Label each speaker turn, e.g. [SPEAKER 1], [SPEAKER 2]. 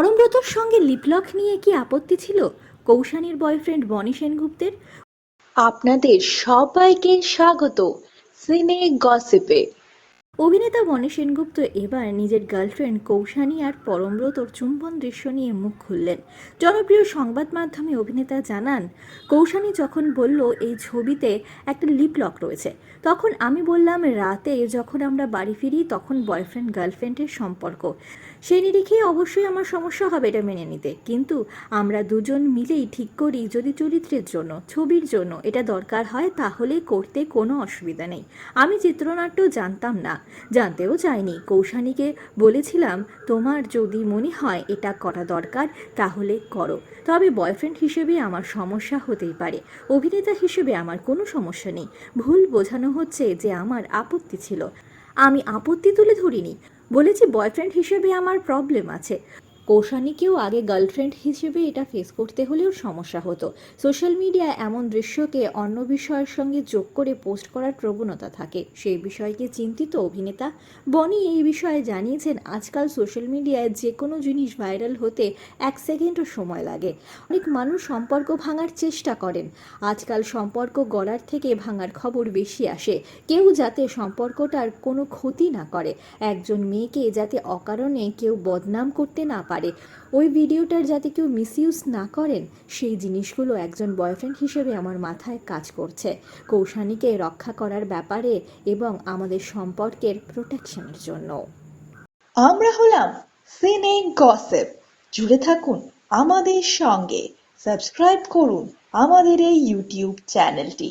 [SPEAKER 1] পরমব্রতর সঙ্গে লিপলক নিয়ে কি আপত্তি ছিল? কৌশানীর বয়ফ্রেন্ড বনি সেনগুপ্তের?
[SPEAKER 2] আপনাদের সবাইকে স্বাগত। সিনে গসিপে।
[SPEAKER 1] অভিনেতা বনি সেনগুপ্ত এবার নিজের গার্লফ্রেন্ড কৌশানী আর পরমব্রতর চুম্বন দৃশ্য নিয়ে মুখ খুললেন। জনপ্রিয় সংবাদ মাধ্যমে অভিনেতা জানান, কৌশানী যখন বলল, এই ছবিতে একটা লিপলক রয়েছে। তখন আমি বললাম, রাতে যখন আমরা বাড়ি ফিরি, তখন বয়ফ্রেন্ড গার্লফ্রেন্ডের সম্পর্ক। সেই নিরিখে অবশ্যই আমার সমস্যা হবে এটা মেনে নিতে। কিন্তু আমরা দুজন মিলেই ঠিক করি যদি চরিত্রের জন্য, ছবির জন্য এটা দরকার হয়, তাহলে করতে কোনো অসুবিধা নেই। আমি চিত্রনাট্য জানতাম না। জানতেও চাইনি। কৌশানীকে বলেছিলাম, তোমার যদি মনে হয় এটা করা দরকার, তাহলে করো। তবে বয়ফ্রেন্ড হিসেবে আমার সমস্যা হতেই পারে। অভিনেতা হিসেবে আমার কোনো সমস্যা নেই। ভুল বোঝানো হচ্ছে যে আমার আপত্তি ছিল। আমি আপত্তি তুলে ধরিনি। বলেছি বয়ফ্রেন্ড হিসেবে আমার প্রবলেম আছে। কৌশানীকেও আগে গার্লফ্রেন্ড হিসেবে এটা ফেস করতে হলেও সমস্যা হতো। সোশ্যাল মিডিয়ায় এমন দৃশ্যকে অন্য বিষয়ের সঙ্গে যোগ করে পোস্ট করার প্রবণতা থাকে। সেই বিষয়কে চিন্তিত অভিনেতা বনি এই বিষয়ে জানিয়েছেন, আজকাল সোশ্যাল মিডিয়ায় যে কোনো জিনিস ভাইরাল হতে এক সেকেন্ডও সময় লাগে। অনেক মানুষ সম্পর্ক ভাঙার চেষ্টা করেন। আজকাল সম্পর্ক গড়ার থেকে ভাঙার খবর বেশি আসে। কেউ যাতে সম্পর্কটার কোনো ক্ষতি না করে। একজন মেয়েকে যাতে অকারণে কেউ বদনাম করতে না পারে। ওই ভিডিওটার যাতে কেউ মিসইউজ না করেন, সেই জিনিসগুলো একজন বয়ফ্রেন্ড হিসেবে আমার মাথায় কাজ করছে। কৌশানীকে রক্ষা করার ব্যাপারে এবং আমাদের সম্পর্কের প্রোটেকশনের জন্য।
[SPEAKER 2] আমরা হলাম সিনে গসিপ জুড়ে থাকুন আমাদের সঙ্গে। সাবস্ক্রাইব করুন আমাদের এই ইউটিউব চ্যানেলটি